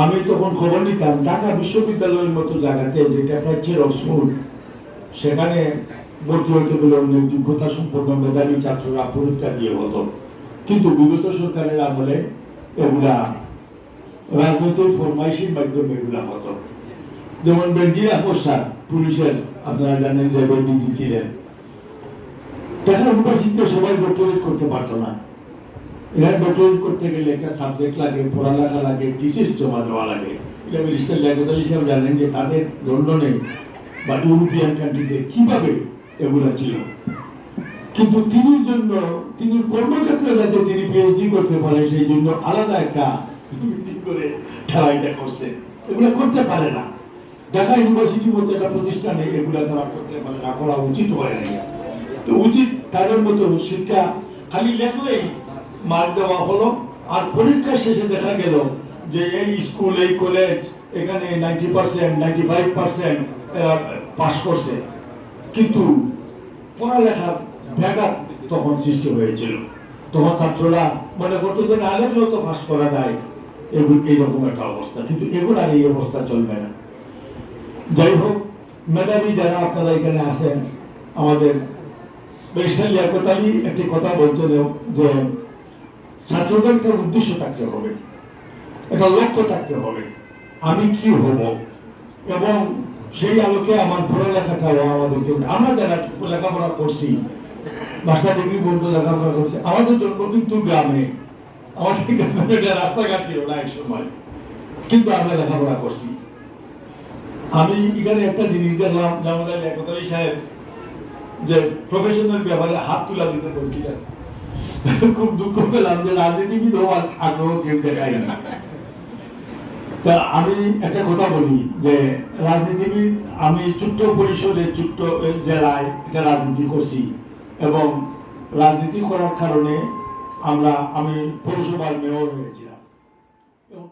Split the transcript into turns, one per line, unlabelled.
আমি তখন খবর নিতাম, ঢাকা বিশ্ববিদ্যালয়ের মতো জায়গাতে যেটা হচ্ছে অক্সফোর্ড সেখানে ভর্তি হতে গেলে অনেক যোগ্যতা সম্পন্ন মেধাবী ছাত্ররা পরীক্ষা দিয়ে হতো। কিন্তু বিগত সরকারের আমলে এগুলা রাজনৈতিক ফরমাইশির মাধ্যমে এগুলা হতো। যেমন বেঞ্জিরা প্রসাদ পুলিশের, আপনারা জানেন যে ডিজি ছিলেন। ঢাকা ইউনিভার্সিটিতে সবাই ডক্টরেট করতে পারতো না। এখানে ডক্টরেট করতে গেলে একটা সাবজেক্ট লাগে, পড়ালেখা লাগে থিসিস জমা দেওয়া লাগে। এটা মিনিস্টার লেখকতাল হিসাবে জানেন যে তাদের লন্ডনে বা ইউরোপিয়ান কান্ট্রিতে কীভাবে এগুলো ছিল। কিন্তু তিনি জন্য তিনি কর্মক্ষেত্রে যাতে তিনি পিএইচডি করতে পারেন, সেই জন্য আলাদা একটা করে তারা এটা করছে। এগুলো করতে পারে না। ঢাকা ইউনিভার্সিটির মতো একটা প্রতিষ্ঠানে এগুলা তারা করতে পারে না, করা উচিত হয় না তো উচিত তাদের মতো শিক্ষা খালি লেখলেই মার্ক দেওয়া হলো। আর পরীক্ষা শেষে দেখা গেল যে এই স্কুল, এই কলেজ এখানে ninety percent ninety five percent এরা পাস করছে। কিন্তু পড়ালেখার ব্যাঘাত তখন সৃষ্টি হয়েছিল। তখন ছাত্ররা মনে করতো যে, না, লেখলেও তো পাস করা যায়। এগুলো এইরকম একটা অবস্থা। কিন্তু এগুলো আর এই অবস্থা চলবে না। যাই হোক, মেধাবী যারা আপনারা এখানে আছেন, আমাদের বেশন লিয়াকত একটি কথা বলছেন যে ছাত্রদের একটা উদ্দেশ্য থাকতে হবে। একটা লক্ষ্য থাকতে হবে। আমি কি হব? এবং সেই আলোকে আমার পড়ালেখাটাও আমাদেরকে আমরা যারা লেখাপড়া করছি, মাস্টার ডিগ্রি পর্যন্ত লেখাপড়া করছি, আমাদের জন্ম কিন্তু গ্রামে, আমাদের গ্রামে রাস্তাঘাট ছিল না এক সময়। কিন্তু আমরা লেখাপড়া করছি। আমি এখানে একটা জিনিস দেখলাম যে আমাদের লেখকারী সাহেব যে প্রফেশনাল ব্যাপারে হাত তুলা দিতে বলছিলেন। খুব দুঃখ পেলাম যে আগ্রহ তা আমি একটা কথা বলি যে রাজনীতিবিদ, আমি পরিষদে ছোট্ট জেলায় এটা রাজনীতি করছি এবং রাজনীতি করার কারণে আমরা, আমি পৌরসভার মেয়র হয়েছিলাম। এবং